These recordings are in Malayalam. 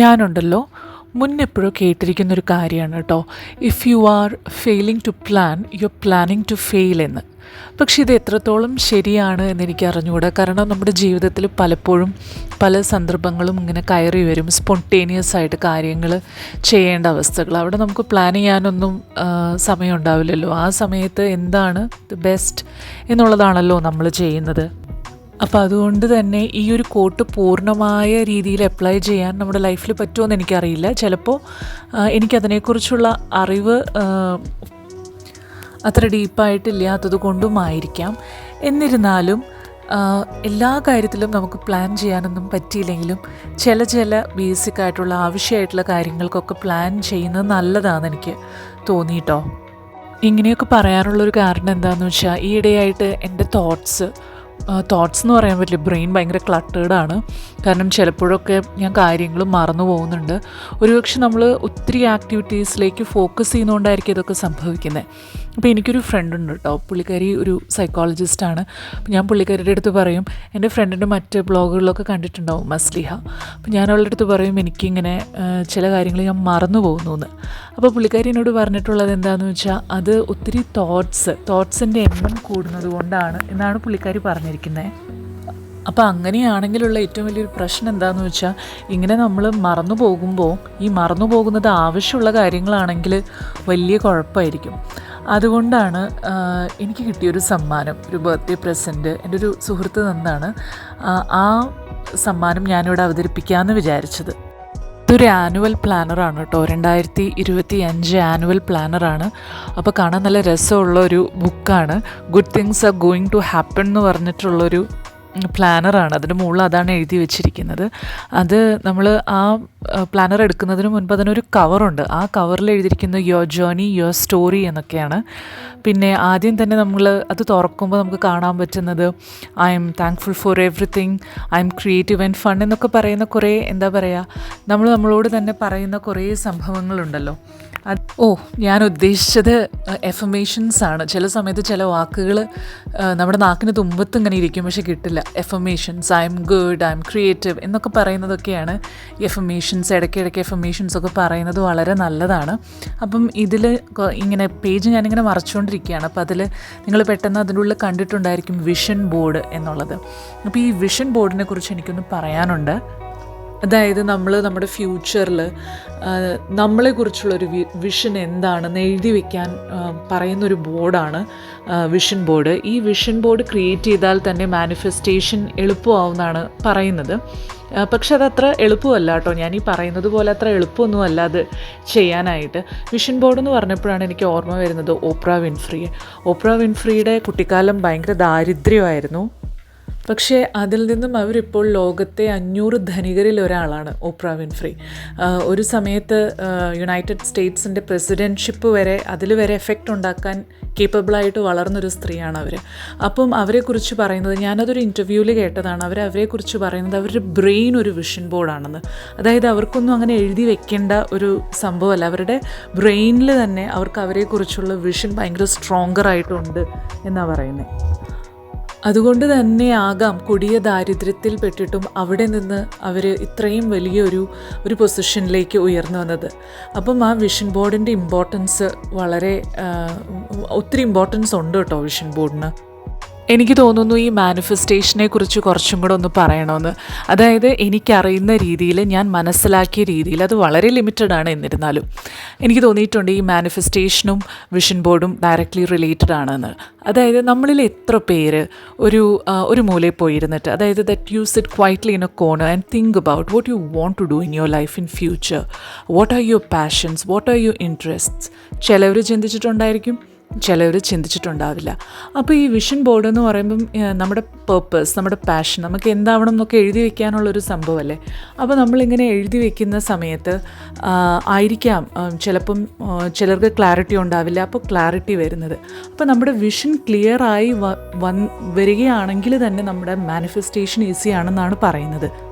ഞാനുണ്ടല്ലോ. മുന്നെപ്പോഴും കേട്ടിരിക്കുന്നൊരു കാര്യമാണ് കേട്ടോ if you are failing to plan you are planning to fail എന്ന്. പക്ഷെ ഇത് എത്രത്തോളം ശരിയാണ് എന്ന് എനിക്ക് അറിഞ്ഞുകൂടാ കാരണം നമ്മുടെ ജീവിതത്തിൽ പലപ്പോഴും പല സന്ദർഭങ്ങളും ഇങ്ങനെ കയറി വരും. സ്പോണ്ടേനിയസ് ആയിട്ട് കാര്യങ്ങൾ ചെയ്യേണ്ട അവസ്ഥകൾ. അവിടെ നമുക്ക് പ്ലാൻ ചെയ്യാനൊന്നും സമയം ഉണ്ടാവില്ലല്ലോ ആ സമയത്ത് എന്താണ് ദ ബെസ്റ്റ് എന്നുള്ളതാണല്ലോ നമ്മൾ ചെയ്യുന്നത്. അപ്പോൾ അതുകൊണ്ട് തന്നെ ഈ ഒരു കോട്ട് പൂർണമായ രീതിയിൽ അപ്ലൈ ചെയ്യാൻ നമ്മുടെ ലൈഫിൽ പറ്റുമോ എന്ന് എനിക്കറിയില്ല. ചിലപ്പോൾ എനിക്കതിനെക്കുറിച്ചുള്ള അറിവ് അത്ര ഡീപ്പായിട്ടില്ലാത്തത് കൊണ്ടുമായിരിക്കാം. എന്നിരുന്നാലും എല്ലാ കാര്യത്തിലും നമുക്ക് പ്ലാൻ ചെയ്യാനൊന്നും പറ്റിയില്ലെങ്കിലും ചില ചില ബേസിക് ആയിട്ടുള്ള ആവശ്യമായിട്ടുള്ള കാര്യങ്ങൾക്കൊക്കെ പ്ലാൻ ചെയ്യുന്നത് നല്ലതാണെന്ന് എനിക്ക് തോന്നിയിട്ടോ ഇങ്ങനെയൊക്കെ പറയാനുള്ളൊരു കാരണം എന്താണെന്ന് വെച്ചാൽ ഈയിടെയായിട്ട് എന്റെ തോട്ട്സ് തോട്ട്സ് എന്ന് പറയാൻ പറ്റില്ല. ബ്രെയിൻ ഭയങ്കര ക്ലട്ടേഡാണ് കാരണം ചിലപ്പോഴൊക്കെ ഞാൻ കാര്യങ്ങൾ മറന്നു പോകുന്നുണ്ട്. ഒരുപക്ഷെ നമ്മൾ ഒത്തിരി ആക്ടിവിറ്റീസിലേക്ക് ഫോക്കസ് ചെയ്യുന്നതുകൊണ്ടായിരിക്കും ഇതൊക്കെ സംഭവിക്കുന്നത് അപ്പോൾ എനിക്കൊരു ഫ്രണ്ട് ഉണ്ട് കേട്ടോ പുള്ളിക്കാരി ഒരു സൈക്കോളജിസ്റ്റാണ് അപ്പോൾ ഞാൻ പുള്ളിക്കാരിയുടെ അടുത്ത് പറയും എന്റെ ഫ്രണ്ടിന്റെ മറ്റ് ബ്ലോഗുകളിലൊക്കെ കണ്ടിട്ടുണ്ടാവും മസ്ലിഹ. അപ്പോൾ ഞാൻ അവളുടെ അടുത്ത് പറയും എനിക്കിങ്ങനെ ചില കാര്യങ്ങൾ ഞാൻ മറന്നു പോകുന്നു എന്ന് അപ്പോൾ പുള്ളിക്കാരി എന്നോട് പറഞ്ഞിട്ടുള്ളത് എന്താണെന്ന് വെച്ചാൽ അത് ഒത്തിരി തോട്ട്സ് തോട്ട്സിന്റെ എണ്ണം കൂടുന്നത് കൊണ്ടാണ് എന്നാണ് പുള്ളിക്കാരി പറഞ്ഞിരിക്കുന്നത് അപ്പോൾ അങ്ങനെയാണെങ്കിലുള്ള ഏറ്റവും വലിയൊരു പ്രശ്നം എന്താണെന്ന് വെച്ചാൽ ഇങ്ങനെ നമ്മൾ മറന്നു പോകുമ്പോൾ ഈ മറന്നു പോകുന്നത് ആവശ്യമുള്ള കാര്യങ്ങളാണെങ്കിൽ വലിയ കുഴപ്പമായിരിക്കും. അതുകൊണ്ടാണ് എനിക്ക് കിട്ടിയൊരു സമ്മാനം ഒരു ബർത്ത്ഡേ പ്രസന്റ് എന്റെ ഒരു സുഹൃത്ത് തന്നാണ്. ആ സമ്മാനം ഞാനിവിടെ അവതരിപ്പിക്കാമെന്ന് വിചാരിച്ചത്. ഇതൊരു ആനുവൽ പ്ലാനറാണ് കേട്ടോ. രണ്ടായിരത്തി ഇരുപത്തി അഞ്ച് ആനുവൽ പ്ലാനറാണ് അപ്പോൾ കാണാൻ നല്ല രസമുള്ള ഒരു ബുക്കാണ് good things are going to happen എന്ന് പറഞ്ഞിട്ടുള്ളൊരു പ്ലാനറാണ്. അതിന്റെ മുകളിൽ അതാണ് എഴുതി വെച്ചിരിക്കുന്നത്. അത് നമ്മൾ ആ പ്ലാനർ എടുക്കുന്നതിന് മുൻപ് അതിനൊരു കവറുണ്ട്. ആ കവറിൽ എഴുതിയിരിക്കുന്ന യുവർ ജേർണി യുവർ സ്റ്റോറി എന്നൊക്കെയാണ്. പിന്നെ ആദ്യം തന്നെ നമ്മൾ അത് തുറക്കുമ്പോൾ നമുക്ക് കാണാൻ പറ്റുന്നത് I am thankful for everything I am creative and fun എന്നൊക്കെ പറയുന്ന കുറേ എന്താ പറയുക നമ്മൾ നമ്മളോട് തന്നെ പറയുന്ന കുറേ സംഭവങ്ങളുണ്ടല്ലോ. ഓ ഞാൻ ഉദ്ദേശിച്ചത് എഫമേഷൻസ് ആണ്. ചില സമയത്ത് ചില വാക്കുകൾ നമ്മുടെ നാക്കിന് തുമ്പത്ത് ഇങ്ങനെ ഇരിക്കും പക്ഷെ കിട്ടില്ല. Affirmations I am good I am creative എന്നൊക്കെ പറയുന്നതൊക്കെയാണ് എഫമേഷൻസ് ഇടയ്ക്കിടയ്ക്ക് എഫമേഷൻസ് ഒക്കെ പറയുന്നത് വളരെ നല്ലതാണ്. അപ്പം ഇതിൽ ഇങ്ങനെ പേജ് ഞാനിങ്ങനെ മറച്ചുകൊണ്ടിരിക്കുകയാണ്. അപ്പോൾ അതിൽ നിങ്ങൾ പെട്ടെന്ന് അതിന്റെ ഉള്ളിൽ കണ്ടിട്ടുണ്ടായിരിക്കും വിഷൻ ബോർഡ് എന്നുള്ളത്. അപ്പോൾ ഈ വിഷൻ ബോർഡിനെ കുറിച്ച് എനിക്കൊന്ന് പറയാനുണ്ട്. അതായത് നമ്മൾ നമ്മുടെ ഫ്യൂച്ചറിൽ നമ്മളെക്കുറിച്ചുള്ളൊരു വിഷൻ എന്താണെന്ന് എഴുതി വയ്ക്കാൻ പറയുന്നൊരു ബോർഡാണ് വിഷൻ ബോർഡ് ഈ വിഷൻ ബോർഡ് ക്രിയേറ്റ് ചെയ്താൽ തന്നെ മാനിഫെസ്റ്റേഷൻ എളുപ്പമാവുമെന്നാണ് പറയുന്നത്. പക്ഷെ അതത്ര എളുപ്പമല്ല കേട്ടോ. ഞാൻ ഈ പറയുന്നത് പോലെ അത്ര എളുപ്പമൊന്നുമല്ല അത് ചെയ്യാനായിട്ട്. വിഷൻ ബോർഡ് എന്ന് പറഞ്ഞപ്പോഴാണ് എനിക്ക് ഓർമ്മ വരുന്നത് ഓപ്ര വിൻഫ്രി ഓപ്ര വിൻഫ്രിയുടെ കുട്ടിക്കാലം ഭയങ്കര ദാരിദ്ര്യമായിരുന്നു. പക്ഷേ അതിൽ നിന്നും അവരിപ്പോൾ ലോകത്തെ അഞ്ഞൂറ് ധനികരിൽ ഒരാളാണ് ഓപ്ര വിൻഫ്രി. ഒരു സമയത്ത് യുണൈറ്റഡ് സ്റ്റേറ്റ്സിന്റെ പ്രസിഡൻഷിപ്പ് വരെ അതിൽ വരെ എഫക്റ്റ് ഉണ്ടാക്കാൻ കേപ്പബിളായിട്ട് വളർന്നൊരു സ്ത്രീയാണ് അവർ അപ്പം അവരെക്കുറിച്ച് പറയുന്നത് ഞാനതൊരു ഇന്റർവ്യൂവിൽ കേട്ടതാണ് അവർ അവരെക്കുറിച്ച് പറയുന്നത് അവരുടെ ബ്രെയിൻ ഒരു വിഷൻ ബോർഡാണെന്ന്. അതായത് അവർക്കൊന്നും അങ്ങനെ എഴുതി വെക്കേണ്ട ഒരു സംഭവമല്ല. അവരുടെ ബ്രെയിനിൽ തന്നെ അവർക്ക് അവരെക്കുറിച്ചുള്ള വിഷൻ ഭയങ്കര സ്ട്രോങ്കർ ആയിട്ടുണ്ട് എന്നാണ് പറയുന്നത് അതുകൊണ്ട് തന്നെ ആകാം കൊടിയ ദാരിദ്ര്യത്തിൽ പെട്ടിട്ടും അവിടെ നിന്ന് അവർ ഇത്രയും വലിയൊരു ഒരു പൊസിഷനിലേക്ക് ഉയർന്നു വന്നത്. അപ്പം ആ വിഷൻ ബോർഡിന്റെ ഇമ്പോർട്ടൻസ് വളരെ ഒത്തിരി ഇമ്പോർട്ടൻസ് ഉണ്ട് കേട്ടോ വിഷൻ ബോർഡിന്. എനിക്ക് തോന്നുന്നു ഈ മാനിഫെസ്റ്റേഷനെ കുറിച്ച് കുറച്ചും കൂടെ ഒന്ന് പറയണമെന്ന് അതായത് എനിക്കറിയുന്ന രീതിയിൽ ഞാൻ മനസ്സിലാക്കിയ രീതിയിൽ അത് വളരെ ലിമിറ്റഡ് ആണ് എന്നിരുന്നാലും. എനിക്ക് തോന്നിയിട്ടുണ്ട് ഈ മാനിഫെസ്റ്റേഷനും വിഷൻ ബോർഡും ഡയറക്റ്റ്ലി റിലേറ്റഡ് ആണെന്ന്. അതായത് നമ്മളിൽ എത്ര പേര് ഒരു ഒരു മൂലയിൽ പോയിരുന്നിട്ട് അതായത് that you sit quietly in a corner and think about what you want to do in your life in future what are your passions what are your interests ചിലവർ ചിന്തിച്ചിട്ടുണ്ടായിരിക്കും ചിലവർ ചിന്തിച്ചിട്ടുണ്ടാവില്ല. അപ്പോൾ ഈ വിഷൻ ബോർഡ് എന്ന് പറയുമ്പം നമ്മുടെ പേർപ്പസ് നമ്മുടെ പാഷൻ നമുക്ക് എന്താവണം എന്നൊക്കെ എഴുതി വെക്കാനുള്ളൊരു സംഭവമല്ലേ? അപ്പോൾ നമ്മളിങ്ങനെ എഴുതി വെക്കുന്ന സമയത്ത് ആയിരിക്കാം. ചിലപ്പം ചിലർക്ക് ക്ലാരിറ്റി ഉണ്ടാവില്ല. അപ്പോൾ ക്ലാരിറ്റി വരുന്നത്. അപ്പോൾ നമ്മുടെ വിഷൻ ക്ലിയറായി വ- വരികയാണെങ്കിൽ തന്നെ നമ്മുടെ മാനിഫെസ്റ്റേഷൻ ഈസി ആണെന്നാണ് പറയുന്നത്.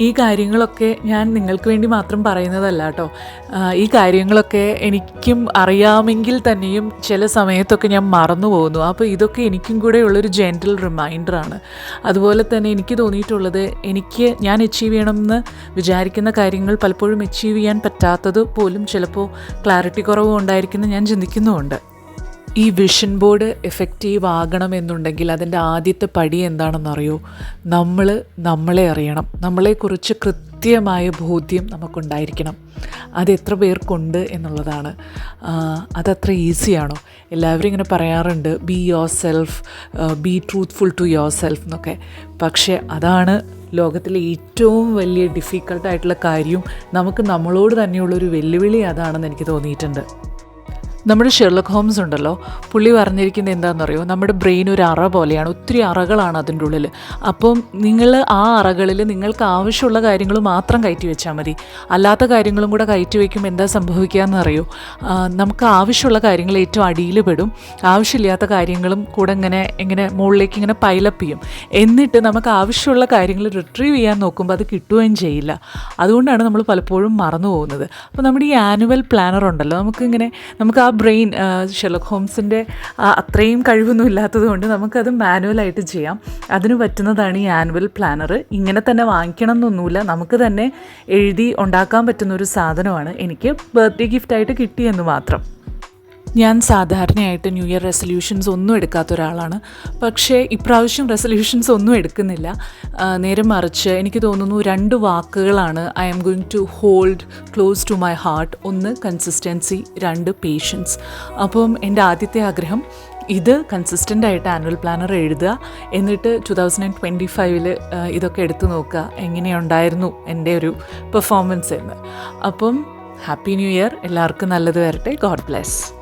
ഈ കാര്യങ്ങളൊക്കെ ഞാൻ നിങ്ങൾക്ക് വേണ്ടി മാത്രം പറയുന്നതല്ല കേട്ടോ ഈ കാര്യങ്ങളൊക്കെ എനിക്കും അറിയാമെങ്കിൽ തന്നെയും ചില സമയത്തൊക്കെ ഞാൻ മറന്നു പോകുന്നു. അപ്പോൾ ഇതൊക്കെ എനിക്കും കൂടെ ഉള്ളൊരു ജെന്റൽ റിമൈൻഡറാണ് അതുപോലെ തന്നെ എനിക്ക് തോന്നിയിട്ടുള്ളത് എനിക്ക് ഞാൻ അച്ചീവ് ചെയ്യണമെന്ന് വിചാരിക്കുന്ന കാര്യങ്ങൾ പലപ്പോഴും അച്ചീവ് ചെയ്യാൻ പറ്റാത്തത് പോലും ചിലപ്പോൾ ക്ലാരിറ്റി കുറവ് ഉണ്ടായിരിക്കുന്ന ഞാൻ ചിന്തിക്കുന്നുമുണ്ട്. ഈ വിഷൻ ബോർഡ് എഫക്റ്റീവ് ആകണമെന്നുണ്ടെങ്കിൽ അതിന്റെ ആദ്യത്തെ പടി എന്താണെന്നറിയോ? നമ്മൾ നമ്മളെ അറിയണം. നമ്മളെക്കുറിച്ച് കൃത്യമായ ബോധ്യം നമുക്കുണ്ടായിരിക്കണം. അത് എത്ര പേർക്കുണ്ട് എന്നുള്ളതാണ്. അതത്ര ഈസിയാണോ എല്ലാവരും ഇങ്ങനെ പറയാറുണ്ട് be yourself be truthful to yourself എന്നൊക്കെ. പക്ഷേ അതാണ് ലോകത്തിലെ ഏറ്റവും വലിയ ഡിഫിക്കൽട്ടായിട്ടുള്ള കാര്യവും നമുക്ക് നമ്മളോട് തന്നെയുള്ളൊരു വെല്ലുവിളി അതാണെന്ന് എനിക്ക് തോന്നിയിട്ടുണ്ട്. നമ്മുടെ ഷെർലക് ഹോംസ് ഉണ്ടല്ലോ. പുള്ളി പറഞ്ഞിരിക്കുന്നത് എന്താണെന്നറിയോ? നമ്മുടെ ബ്രെയിൻ ഒരു അറ പോലെയാണ്. ഒത്തിരി അറകളാണ് അതിന്റെ ഉള്ളിൽ അപ്പം നിങ്ങൾ ആ അറകളിൽ നിങ്ങൾക്ക് ആവശ്യമുള്ള കാര്യങ്ങൾ മാത്രം കയറ്റി വെച്ചാൽ മതി. അല്ലാത്ത കാര്യങ്ങളും കൂടെ കയറ്റി വയ്ക്കുമ്പോൾ എന്താ സംഭവിക്കുക എന്നറിയോ നമുക്ക് ആവശ്യമുള്ള കാര്യങ്ങൾ ഏറ്റവും അടിയിൽ പെടും. ആവശ്യമില്ലാത്ത കാര്യങ്ങളും കൂടെ ഇങ്ങനെ ഇങ്ങനെ മുകളിലേക്ക് ഇങ്ങനെ പൈലപ്പ് ചെയ്യും. എന്നിട്ട് നമുക്ക് ആവശ്യമുള്ള കാര്യങ്ങൾ റിട്രീവ് ചെയ്യാൻ നോക്കുമ്പോൾ അത് കിട്ടുകയും ചെയ്യില്ല. അതുകൊണ്ടാണ് നമ്മൾ പലപ്പോഴും മറന്നു പോകുന്നത്. അപ്പോൾ നമ്മുടെ ഈ ആനുവൽ പ്ലാനർ ഉണ്ടല്ലോ. നമുക്കിങ്ങനെ നമുക്ക് ആ ബ്രെയിൻ ഷെലക് ഹോംസിന്റെ അത്രയും കഴിവൊന്നും ഇല്ലാത്തത് കൊണ്ട് നമുക്കത് മാനുവലായിട്ട് ചെയ്യാം. അതിന് പറ്റുന്നതാണ് ഈ ആനുവൽ പ്ലാനർ ഇങ്ങനെ തന്നെ വാങ്ങിക്കണം എന്നൊന്നുമില്ല നമുക്ക് തന്നെ എഴുതി ഉണ്ടാക്കാൻ പറ്റുന്ന ഒരു സാധനമാണ്. എനിക്ക് ബർത്ത്ഡേ ഗിഫ്റ്റായിട്ട് കിട്ടിയെന്ന് മാത്രം. ഞാൻ സാധാരണയായിട്ട് ന്യൂ ഇയർ റെസൊല്യൂഷൻസ് ഒന്നും എടുക്കാത്ത ഒരാളാണ്. പക്ഷേ ഇപ്രാവശ്യം റെസൊല്യൂഷൻസ് ഒന്നും എടുക്കുന്നില്ല. നേരെ മറിച്ച് എനിക്ക് തോന്നുന്നു രണ്ട് വാക്കുകളാണ് I am going to hold close to my heart ഒന്ന് കൺസിസ്റ്റൻസി രണ്ട് പേഷ്യൻസ് അപ്പം എന്റെ ആദ്യത്തെ ആഗ്രഹം ഇത് കൺസിസ്റ്റന്റ് ആയിട്ട് ആനുവൽ പ്ലാനർ എഴുതുക. എന്നിട്ട് ടു തൗസൻഡ് ആൻഡ് ട്വന്റി ഫൈവിൽ ഇതൊക്കെ എടുത്തു നോക്കുക. എങ്ങനെയുണ്ടായിരുന്നു എന്റെ ഒരു പെർഫോമൻസ് എന്ന്. അപ്പം ഹാപ്പി ന്യൂ ഇയർ എല്ലാവർക്കും നല്ലത് വരട്ടെ. God bless